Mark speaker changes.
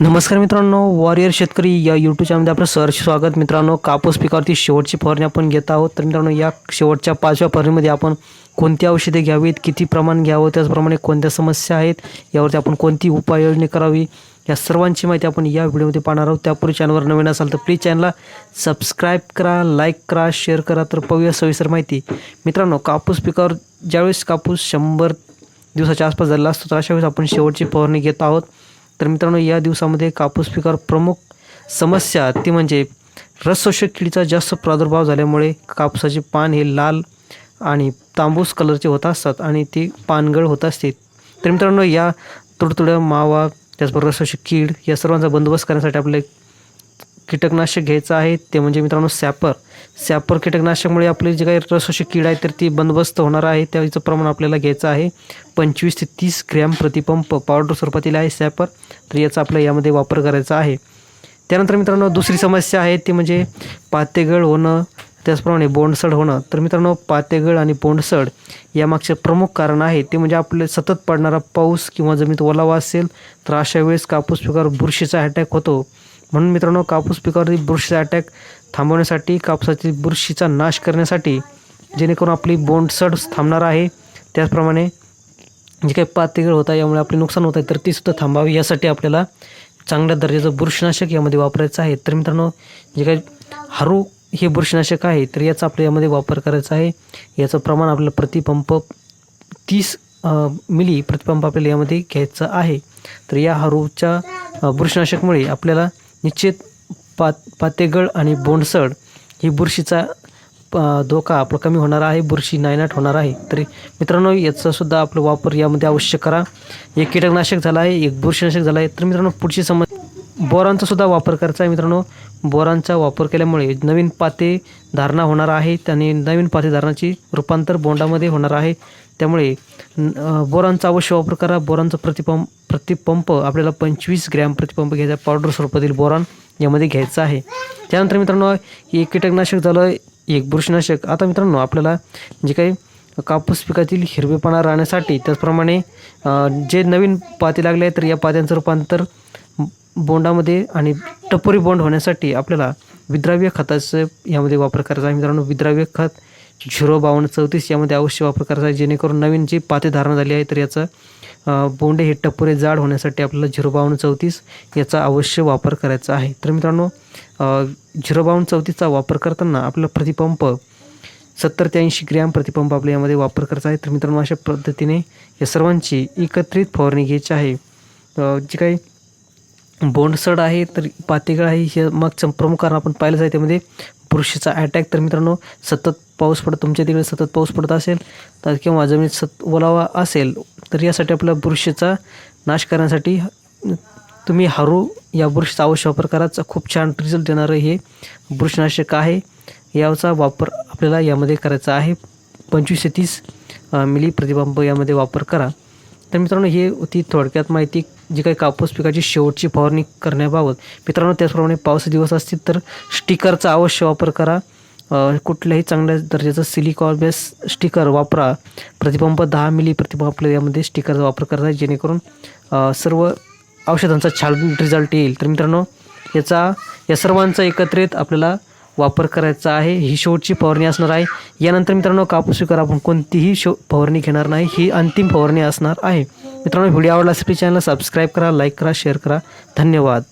Speaker 1: नमस्कार मित्रांनो वॉरियर शेतकरी या यूट्यूब चॅनलमध्ये आपलं सहर्ष स्वागत. मित्रांनो कापूस पिकावरती शेवटची फवारणी आपण घेत आहोत. तर मित्रांनो या शेवटच्या पाचव्या फवारणीमध्ये आपण कोणती औषधे घ्यावीत किती प्रमाण घ्यावं त्याचप्रमाणे कोणत्या समस्या आहेत यावरती आपण कोणती उपाययोजना करावी या सर्वांची माहिती आपण या व्हिडिओमध्ये पाहणार आहोत. त्यापूर्वी चॅनलवर नवीन असाल तर प्लीज चॅनलला सबस्क्राईब करा लाईक करा शेअर करा तर पाहूया सविस्तर माहिती. मित्रांनो कापूस पिकावर ज्यावेळेस कापूस शंभर दिवसाच्या आसपास झालेला असतो तर अशा वेळेस आपण शेवटची फवारणी घेत आहोत. तर मित्रांनो या दिवसामध्ये कापूस पिकावर प्रमुख समस्या ती म्हणजे रसशोषक किडीचा जास्त प्रादुर्भाव झाल्यामुळे कापसाचे पान हे लाल आणि तांबूस कलरचे होत असतात आणि ती पानगळ होत असते. तर मित्रांनो या तुडतुड्या मावा त्याचबरोबर रसशोषक कीड या सर्वांचा बंदोबस्त करण्यासाठी आपले कीटकनाशक घ्यायचं आहे ते म्हणजे मित्रांनो सॅपर. सॅपर कीटकनाशकमुळे आपली जे काही रसोषक कीड आहे तर ती बंदोबस्त होणार आहे. त्याचं प्रमाण आपल्याला घ्यायचं आहे. पंचवीस ते तीस ग्रॅम प्रतिपंप पावडर स्वरूपातील आहे सॅपर. तर याचा आपल्या यामध्ये वापर करायचा आहे. त्यानंतर मित्रांनो दुसरी समस्या आहे ती म्हणजे पातेगळ होणं त्याचप्रमाणे बोंडसड होणं. तर मित्रांनो पातेगळ आणि बोंडसड यामागचे प्रमुख कारण आहे ते म्हणजे आपले सतत पडणारा पाऊस किंवा जमिनीत ओलावा असेल तर अशा वेळेस कापूस पिकावर बुरशीचा अटॅक होतो. म्हणून मित्रांनो कापूस पिकावरती बुरशीचा अटॅक थांबवण्यासाठी कापसाची बुरशीचा नाश करण्यासाठी जेणेकरून आपली बोंडसड थांबणार आहे. त्याचप्रमाणे जे काही पातेगळ होत आहे यामुळे आपले नुकसान होत आहे तर ती सुद्धा थांबावी यासाठी आपल्याला चांगल्या दर्जाचं बुरशीनाशक यामध्ये वापरायचं आहे. तर मित्रांनो जे काही हरू हे बुरशीनाशक आहे तर याचा आपल्या यामध्ये वापर करायचा आहे. याचं प्रमाण आपल्याला प्रतिपंप तीस मिली प्रतिपंप आपल्याला यामध्ये घ्यायचं आहे. तर या हरूच्या बुरशीनाशकमुळे आपल्याला निश्चित पात पातेगळ आणि बोंडसड ही बुरशीचा धोका आपला कमी होणार आहे बुरशी नायनाट होणार आहे. तरी मित्रांनो याचासुद्धा आपलं आपला वापर यामध्ये अवश्य करा. एक कीटकनाशक झाला आहे एक बुरशीनाशक झाला आहे. तर मित्रांनो पुढची समस्या बोरांचा सुद्धा वापर करायचा आहे मित्रांनो. बोरांचा वापर केल्यामुळे नवीन पाते धारणा होणार आहे आणि नवीन पाते धारणाची रूपांतर बोंडामध्ये होणार आहे. त्यामुळे बोरांचा अवश्य वापर करा. बोरांचा प्रतिपंप प्रतिपंप आपल्याला पंचवीस ग्रॅम प्रतिपंप घ्यायचा. पावडर स्वरूपातील बोरान यामध्ये घ्यायचं आहे. त्यानंतर मित्रांनो एक कीटकनाशक झालं एक बुरशीनाशक. आता मित्रांनो आपल्याला जे काही कापूस पिकातील हिरवेपणा राहण्यासाठी त्याचप्रमाणे जे नवीन पाते लागले आहेत तर या पात्यांचं रूपांतर बोंडामध्ये आणि टपोरी बोंड होण्यासाठी आपल्याला विद्राव्य खताचं यामध्ये वापर करायचा आहे. मित्रांनो विद्राव्य खत झिरो बावन्न चौतीस यामध्ये अवश्य वापर करायचा आहे. जेणेकरून नवीन जी पाते धारणा झाली आहे तर याचं बोंडे हे टपोरे जाड होण्यासाठी आपल्याला झिरो बावन्न चौतीस याचा अवश्य वापर करायचा आहे. तर मित्रांनो झिरो बावन्न चौतीसचा वापर करताना आपला प्रतिपंप सत्तर ते ऐंशी ग्रॅम प्रतिपंप आपल्या यामध्ये वापर करायचा आहे. तर मित्रांनो अशा पद्धतीने या सर्वांची एकत्रित फवारणी घ्यायची आहे. जी काही बोंडसड आहे तर पातेगळ आहे हे मागचं प्रमुख कारण आपण पाहिलं आहे. त्यामध्ये बुरशीचा अटॅक तर मित्रांनो सतत पाऊस पडत तुमच्या तिकडे सतत पाऊस पडत असेल तर किंवा जमिनीत सत ओलावा असेल तर यासाठी आपल्या बुरशीचा नाश करण्यासाठी तुम्ही हारू या बुरशीचा अवश्य वापर करायचा खूप छान रिझल्ट देणारं हे बुरशीनाशक आहे. याचा वापर आपल्याला यामध्ये करायचा आहे. पंचवीस ते तीस मिली प्रतिबंब यामध्ये वापर करा. तर मित्रांनो हे होती थोडक्यात माहिती. जी काही कापूस पिकाची शेवटची फवारणी करण्याबाबत मित्रांनो त्याचप्रमाणे पावसाचे दिवस असतील तर स्टिकरचा अवश्य वापर करा. कुठल्याही चांगल्या दर्जाचं सिलिकॉन बेस स्टिकर वापरा. प्रतिपंप दहा मिली प्रतिपंप आपल्याला यामध्ये स्टिकरचा वापर करता आहे जेणेकरून सर्व औषधांचा छान रिझल्ट येईल. तर मित्रांनो याचा या सर्वांचा एकत्रित आपल्याला वापर करायचा आहे. ही शेवटची फवारणी असणार आहे. यानंतर मित्रांनो कापूस पिकावर आपण कोणतीही शो फवारणी घेणार नाही. ही अंतिम फवारणी असणार आहे. मित्रांनो व्हिडिओ आवडला असेल चॅनलला सबस्क्राईब करा लाईक करा शेअर करा. धन्यवाद.